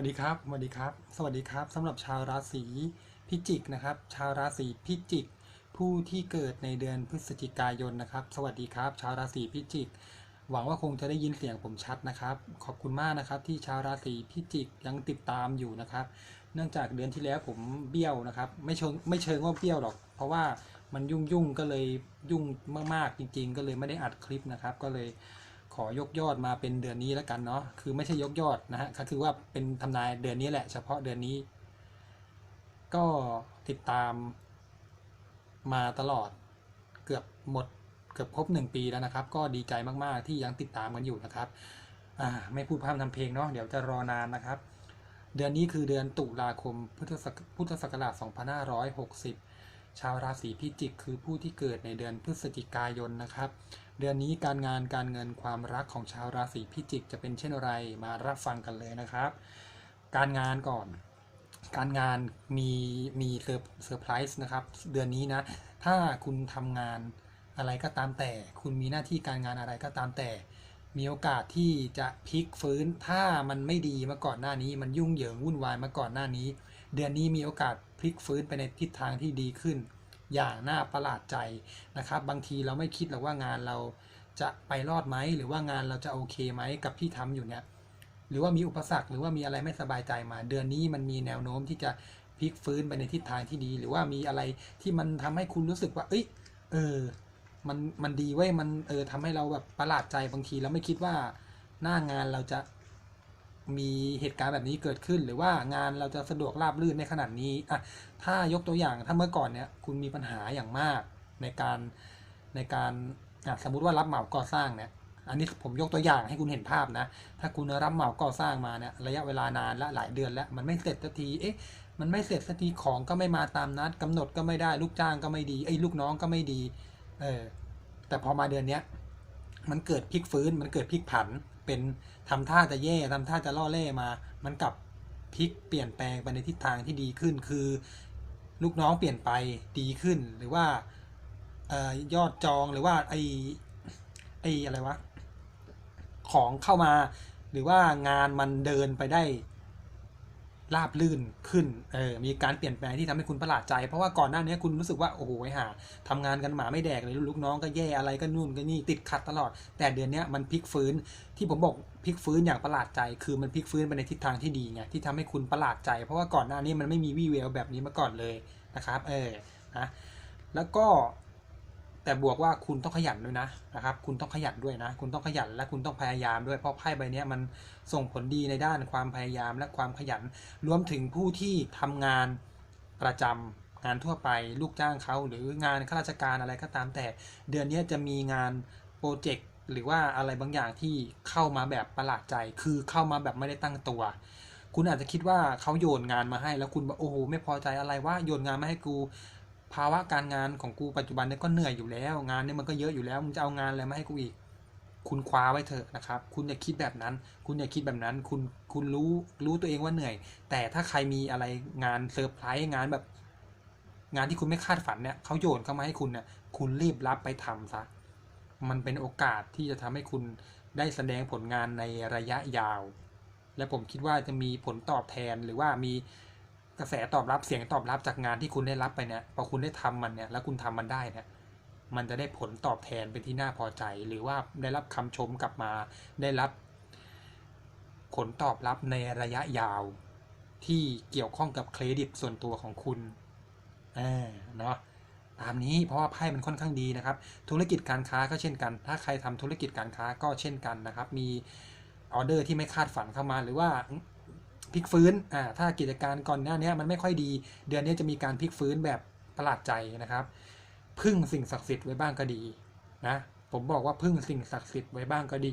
วัสดีครับสวัสดีครับ สวัสดีครับสำหรับชาวราศีพิจิกนะครับ ชาวราศีพิจิก ผู้ที่เกิดในเดือนพฤศจิกายนนะครับ สวัสดีครับ ชาวราศีพิจิก หวังว่าคงจะได้ยินเสียงผมชัดนะครับ ขอบคุณมากนะครับ ที่ชาวราศีพิจิกยังติดตามอยู่นะครับ เนื่องจากเดือนที่แล้วผมเบี้ยวนะครับ ไม่เชิงไม่เชิงว่าเบี้ยวหรอก เพราะว่ามันยุ่งยุ่งๆก็เลยยุ่งมากๆจริง ๆ ก็เลยไม่ได้อัดคลิปนะครับ ก็เลย อยกยอดมาเป็นเดือนนี้แล้วกันเนาะคือไม่ใช่ยกยอดนะฮะก็คือว่าเป็นทำนายเดือนนี้แหละ เฉพาะเดือนนี้ ก็ติดตามมาตลอดเกือบหมดเกือบครบหนึ่งปีแล้วนะครับ ก็ดีใจมาก ๆ ที่ยังติดตามกันอยู่นะครับอ่าไม่พูดพร่ำทำเพลงเนาะเดี๋ยวจะรอนานนะครับ เดือนนี้คือเดือนตุลาคมพุทธศักพุทธศักราช2560 ชาวราศีพิจิก คือผู้ที่เกิดในเดือนพฤศจิกายนนะครับ เดือนนี้การงานการเงินความรักของชาวราศีพิจิก จะเป็นเช่นไรมารับฟังกันเลยนะครับ การงานก่อน การงานมีมีเซอร์เซอร์ไพรส์นะครับ เดือนนี้นะถ้าคุณทำงานอะไรก็ตามแต่ คุณมีหน้าที่การงานอะไรก็ตามแต่ มีโอกาสที่จะพลิกฟื้นถ้ามันไม่ดีมาก่อนหน้านี้ มันยุ่งเหยิงวุ่นวายมาก่อนหน้านี้ เดือนนี้มีโอกาส พลิกฟื้นไปในทิศทางที่ดีขึ้น อย่างน่าประหลาดใจนะครับ บางทีเราไม่คิดหรอกว่างานเราจะไปรอดไหมหรือว่างานเราจะโอเคไหมกับที่ทำอยู่เนี่ยหรือว่ามีอุปสรรคหรือว่ามีอะไรไม่สบายใจมา เดือนนี้มันมีแนวโน้มที่จะพลิกฟื้นไปในทิศทางที่ดี หรือว่ามีอะไรที่มันทำให้คุณรู้สึกว่า เอ้ยเออมันมันดีเว้ยมันเออทำให้เราแบบประหลาดใจบางทีเราไม่คิดว่าหน้างานเราจะ มีเหตุการณ์แบบนี้เกิดขึ้น หรือว่างานเราจะสะดวกราบรื่นในขนาดนี้อะถ้ายกตัวอย่างถ้าเมื่อก่อนเนี่ยคุณมีปัญหาอย่างมากในการในการสมมุติว่ารับเหมาก่อสร้างเนี่ยอันนี้ผมยกตัวอย่างให้คุณเห็นภาพนะ ถ้าคุณรับเหมาก่อสร้างมาเนี่ยระยะเวลานานและหลายเดือนแล้ว มันไม่เสร็จสักที เอ๊ะ มันไม่เสร็จสักทีของก็ไม่มาตามนัดกำหนดก็ไม่ได้ลูกจ้างก็ไม่ดีไอ้ลูกน้องก็ไม่ดี เออ แต่พอมาเดือนเนี้ย มันเกิดพลิกฟื้น มันเกิดพลิกผัน เป็นทำท่าจะแย่ทำท่าจะล่อเล่มา มันกลับพลิกเปลี่ยนแปลงไปในทิศทางที่ดีขึ้น คือลูกน้องเปลี่ยนไปดีขึ้น หรือว่าออยอดจองหรือว่าไอไออะไรวะ ของเข้ามา หรือว่างานมันเดินไปได้ ราบลื่นขึ้น เออ มีการเปลี่ยนแปลงที่ทำให้คุณประหลาดใจ เพราะว่าก่อนหน้านี้คุณรู้สึกว่า โอ้โหไอ้ห่าทำงานกันหมาไม่แดกเลยลูกน้องก็แย่อะไรก็นู่นก็นี่ติดขัดตลอด แต่เดือนนี้มันพลิกฟื้น ที่ผมบอกพลิกฟื้นอย่างประหลาดใจ คือมันพลิกฟื้นไปในทิศทางที่ดีไง ที่ทำให้คุณประหลาดใจ เพราะว่าก่อนหน้านี้มันไม่มีวี่แววแบบนี้มาก่อนเลยนะครับ เออ นะ แล้วก็ แต่บวกว่าคุณต้องขยันด้วยนะนะครับ คุณต้องขยันด้วยนะ คุณต้องขยันและคุณต้องพยายามด้วยเพราะไพ่ใบนี้มันส่งผลดีในด้านความพยายามและความขยัน รวมถึงผู้ที่ทำงานประจำงานทั่วไปลูกจ้างเขาหรืองานข้าราชการอะไรก็ตามแต่ เดือนนี้จะมีงานโปรเจกต์หรือว่าอะไรบางอย่างที่เข้ามาแบบประหลาดใจ คือเข้ามาแบบไม่ได้ตั้งตัว คุณอาจจะคิดว่าเขาโยนงานมาให้ แล้วคุณบอกโอ้โหไม่พอใจอะไรว่าโยนงานมาให้กู ภาวะการงานของกูปัจจุบันเนี่ยก็เหนื่อยอยู่แล้ว งานเนี่ยมันก็เยอะอยู่แล้วมึงจะเอางานอะไรมาให้กูอีก คุณคว้าไว้เถอะนะครับ คุณอย่าคิดแบบนั้น คุณอย่าคิดแบบนั้น คุณคุณรู้รู้ตัวเองว่าเหนื่อย แต่ถ้าใครมีอะไรงานเซอร์ไพรส์งานแบบ งานที่คุณไม่คาดฝันเนี่ยเขาโยนเข้ามาให้คุณเนี่ยคุณรีบรับไปทำซะมันเป็นโอกาสที่จะทำให้คุณได้แสดงผลงานในระยะยาว และผมคิดว่าจะมีผลตอบแทนหรือว่ามี กระแสตอบรับเสียงตอบรับจากงานที่คุณได้รับไปเนี่ยพอคุณได้ทำมันเนี่ยแล้วคุณทำมันได้เนี่ยมันจะได้ผลตอบแทนเป็นที่น่าพอใจ หรือว่าได้รับคำชมกลับมา ได้รับ ผลตอบรับในระยะยาวที่เกี่ยวข้องกับเครดิตส่วนตัวของคุณเออเนาะตามนี้เพราะว่าไพ่มันค่อนข้างดีนะครับ ธุรกิจการค้าก็เช่นกัน ถ้าใครทำธุรกิจการค้าก็เช่นกันนะครับ มีออเดอร์ที่ไม่คาดฝันเข้ามาหรือว่า พลิกฟื้นอ่าถ้ากิจการก่อนหน้านี้มันไม่ค่อยดี เดือนนี้จะมีการพลิกฟื้นแบบประหลาดใจนะครับ พึ่งสิ่งศักดิ์สิทธิ์ไว้บ้างก็ดีนะผมบอกว่าพึ่งสิ่งศักดิ์สิทธิ์ไว้บ้างก็ดี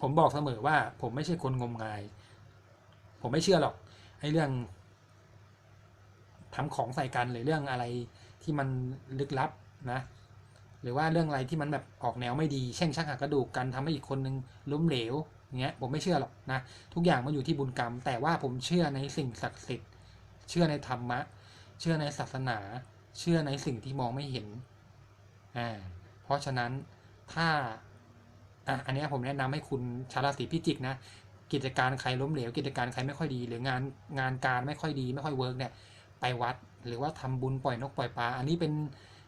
ผมบอกเสมอว่า ผมไม่ใช่คนงมงาย ผมไม่เชื่อหรอกไอ้เรื่องทำของใส่กันหรือเรื่องอะไรที่มันลึกลับนะ หรือว่าเรื่องอะไรที่มันแบบออกแนวไม่ดี เช่นชักหักกระดูกกันทำให้อีกคนนึงล้มเหลว เงี้ยผมไม่เชื่อหรอกนะทุกอย่างมันอยู่ที่บุญกรรม แต่ว่าผมเชื่อในสิ่งศักดิ์สิทธิ์ เชื่อในธรรมะ เชื่อในศาสนา เชื่อในสิ่งที่มองไม่เห็นอ่าเพราะฉะนั้นถ้าอะอันนี้ผมแนะนำให้คุณชาวราศีพิจิกนะกิจการใครล้มเหลว กิจการใครไม่ค่อยดี หรืองานงานการไม่ค่อยดี ไม่ค่อยเวิร์กเนี่ยไปวัดหรือว่าทำบุญปล่อยนกปล่อยปลาอันนี้เป็น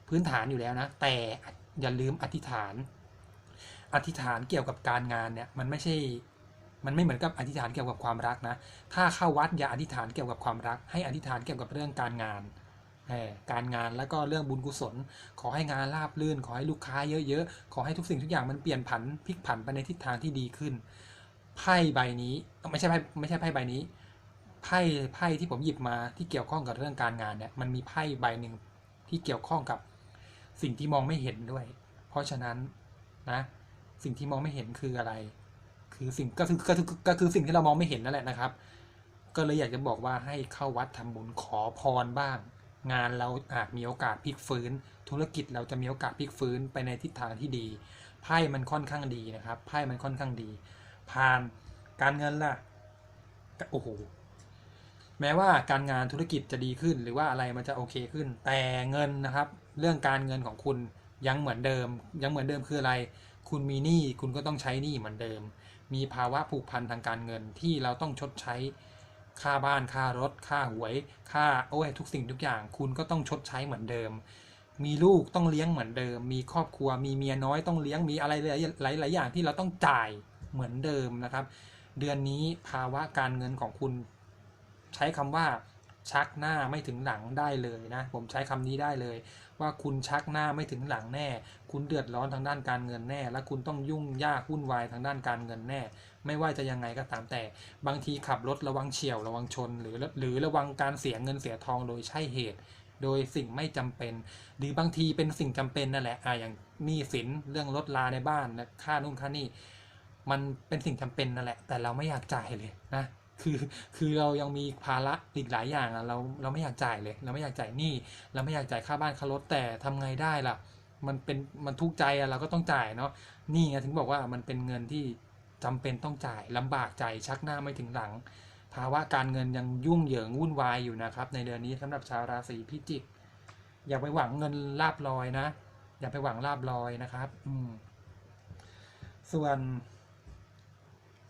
พื้นฐานอยู่แล้วนะ แต่อย่าลืมอธิษฐาน อธิษฐานเกี่ยวกับการงานเนี่ยมันไม่ใช่ มันไม่เหมือนกับอธิษฐานเกี่ยวกับความรักนะ ถ้าเข้าวัดอย่าอธิษฐานเกี่ยวกับความรัก ให้อธิษฐานเกี่ยวกับเรื่องการงาน การงานแล้วก็เรื่องบุญกุศล ขอให้งานราบรื่น ขอให้ลูกค้าเยอะๆ ขอให้ทุกสิ่งทุกอย่างมันเปลี่ยนผันพลิกผันไปในทิศทางที่ดีขึ้น ไพ่ใบนี้ไม่ใช่ไพ่ไม่ใช่ไพ่ใบนี้ ไพ่ไพ่ที่ผมหยิบมาที่เกี่ยวข้องกับเรื่องการงานเนี่ย มันมีไพ่ใบหนึ่งที่เกี่ยวข้องกับสิ่งที่มองไม่เห็นด้วย เพราะฉะนั้นนะ สิ่งที่มองไม่เห็นคืออะไร คือสิ่งก็คือก็คือก็คือสิ่งที่เรามองไม่เห็นนั่นแหละนะครับ ก็เลยอยากจะบอกว่าให้เข้าวัดทำบุญขอพรบ้าง งานเราอาจมีโอกาสพลิกฟื้น ธุรกิจเราจะมีโอกาสพลิกฟื้นไปในทิศทางที่ดีไพ่มันค่อนข้างดีนะครับไพ่มันค่อนข้างดี ผ่านการเงินล่ะโอ้โหแม้ว่าการงานธุรกิจจะดีขึ้น หรือว่าอะไรมันจะโอเคขึ้น แต่เงินนะครับ เรื่องการเงินของคุณยังเหมือนเดิม ยังเหมือนเดิมคืออะไร คุณมีหนี้คุณก็ต้องใช้หนี้เหมือนเดิม มีภาวะผูกพันทางการเงินที่เราต้องชดใช้ค่าบ้านค่ารถ ค่าหวย ค่าโอ้ยทุกสิ่งทุกอย่าง คุณก็ต้องชดใช้เหมือนเดิม มีลูกต้องเลี้ยงเหมือนเดิม มีครอบครัวมีเมียน้อยต้องเลี้ยงมีอะไรหลายหลายหลายอย่างที่เราต้องจ่ายเหมือนเดิมนะครับ เดือนนี้ภาวะการเงินของคุณ ใช้คำว่า ชักหน้าไม่ถึงหลังได้เลยนะ ผมใช้คำนี้ได้เลย ว่าคุณชักหน้าไม่ถึงหลังแน่ คุณเดือดร้อนทางด้านการเงินแน่ และคุณต้องยุ่งยากวุ่นวายทางด้านการเงินแน่ ไม่ว่าจะยังไงก็ตามแต่ บางทีขับรถระวังเฉียวระวังชน หรือหรือระวังการเสียเงินเสียทองโดยใช่เหตุ โดยสิ่งไม่จำเป็น หรือบางทีเป็นสิ่งจำเป็นนั่นแหละอ่าอย่างหนี้สินเรื่องรถลาในบ้านค่านู่นค่านี่มันเป็นสิ่งจำเป็นนั่นแหละ แต่เราไม่อยากจ่ายเลยนะ คือคือเรายังมีภาระอีกหลายอย่างอะเราเราไม่อยากจ่ายเลย เราไม่อยากจ่ายหนี้เราไม่อยากจ่ายค่าบ้านค่ารถแต่ทำไงได้ล่ะ มันเป็นมันทุกข์ใจอะเราก็ต้องจ่ายเนาะนี่ไงถึงบอกว่ามันเป็นเงินที่จำเป็นต้องจ่ายลำบากใจชักหน้าไม่ถึงหลัง ภาวะการเงินยังยุ่งเหยิงวุ่นวายอยู่นะครับ ในเดือนนี้สำหรับชาวราศีพิจิก อย่าไปหวังเงินลาบลอยนะ อย่าไปหวังลาบลอยนะครับ อืมส่วน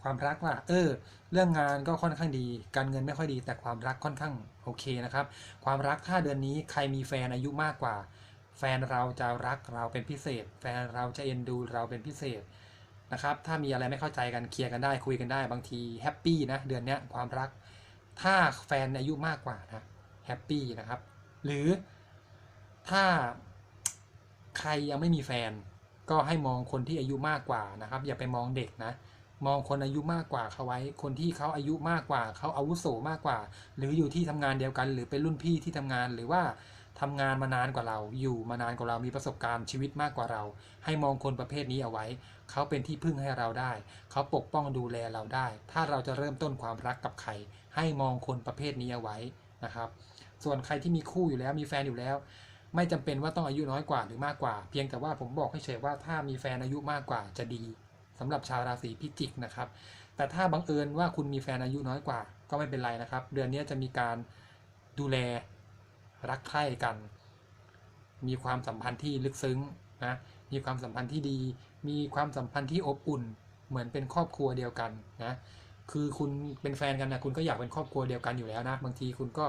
ความรักล่ะ เออ เรื่องงานก็ค่อนข้างดี การเงินไม่ค่อยดี แต่ความรักค่อนข้างโอเคนะครับ ความรักถ้าเดือนนี้ใครมีแฟนอายุมากกว่า แฟนเราจะรักเราเป็นพิเศษ แฟนเราจะเอ็นดูเราเป็นพิเศษนะครับ ถ้ามีอะไรไม่เข้าใจกันเคลียร์กันได้คุยกันได้ บางทีแฮปปี้นะเดือนนี้ความรัก ถ้าแฟนอายุมากกว่านะแฮปปี้นะครับ หรือถ้าใครยังไม่มีแฟนก็ให้มองคนที่อายุมากกว่านะครับ อย่าไปมองเด็กนะ มองคนอายุมากกว่าเขาไว้ คนที่เขาอายุมากกว่า เขาอาวุโสมากกว่า หรืออยู่ที่ทำงานเดียวกัน หรือเป็นรุ่นพี่ที่ทำงานหรือว่าทำงานมานานกว่าเรา อยู่มานานกว่าเรามีประสบการณ์ชีวิตมากกว่าเรา ให้มองคนประเภทนี้เอาไว้ เขาเป็นที่พึ่งให้เราได้ เขาปกป้องดูแลเราได้ ถ้าเราจะเริ่มต้นความรักกับใคร ให้มองคนประเภทนี้เอาไว้นะครับ ส่วนใครที่มีคู่อยู่แล้วมีแฟนอยู่แล้ว ไม่จำเป็นว่าต้องอายุน้อยกว่าหรือมากกว่า เพียงแต่ว่าผมบอกให้เฉยว่าถ้ามีแฟนอายุมากกว่าจะดี สำหรับชาวราศีพิจิกนะครับ แต่ถ้าบังเอิญว่าคุณมีแฟนอายุน้อยกว่า ก็ไม่เป็นไรนะครับ เดือนนี้จะมีการดูแลรักใคร่กัน มีความสัมพันธ์ที่ลึกซึ้งนะมีความสัมพันธ์ที่ดี มีความสัมพันธ์ที่อบอุ่น เหมือนเป็นครอบครัวเดียวกันนะคือคุณเป็นแฟนกันนะคุณก็อยากเป็นครอบครัวเดียวกันอยู่แล้วนะ บางทีคุณก็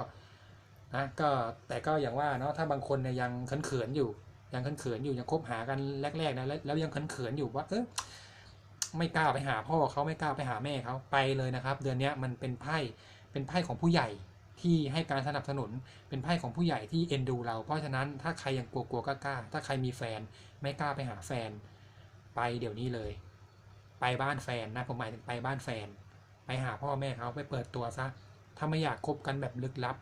นะก็แต่ก็อย่างว่าเนาะถ้าบางคนเนี่ยยังเขินๆอยู่ยังเขินๆอยู่ยังคบหากันแรกๆนะแล้วแล้วยังเขินๆอยู่ว่าเออ ไม่กล้าไปหาพ่อเขาไม่กล้าไปหาแม่เขาไปเลยนะครับ เดือนนี้มันเป็นไพ่เป็นไพ่ของผู้ใหญ่ที่ให้การสนับสนุนเป็นไพ่ของผู้ใหญ่ที่เอ็นดูเรา เพราะฉะนั้นถ้าใครยังกลัวๆกล้า ถ้าใครมีแฟนไม่กล้าไปหาแฟน ไปเดี๋ยวนี้เลย ไปบ้านแฟนนะผมหมายถึงไปบ้านแฟน ไปหาพ่อแม่เขาไปเปิดตัวซะถ้าไม่อยากคบกันแบบลึกลับ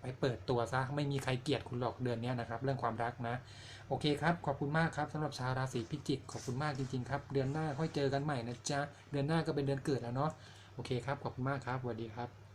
ไปเปิดตัวซะไม่มีใครเกลียดคุณหรอกเดือนนี้นะครับ เรื่องความรักนะ โอเคครับ ขอบคุณมากครับสำหรับชาวราศีพิจิก ขอบคุณมากจริงๆครับ เดือนหน้าค่อยเจอกันใหม่นะจ๊ะ เดือนหน้าก็เป็นเดือนเกิดแล้วเนาะ โอเคครับ ขอบคุณมากครับสวัสดีครับ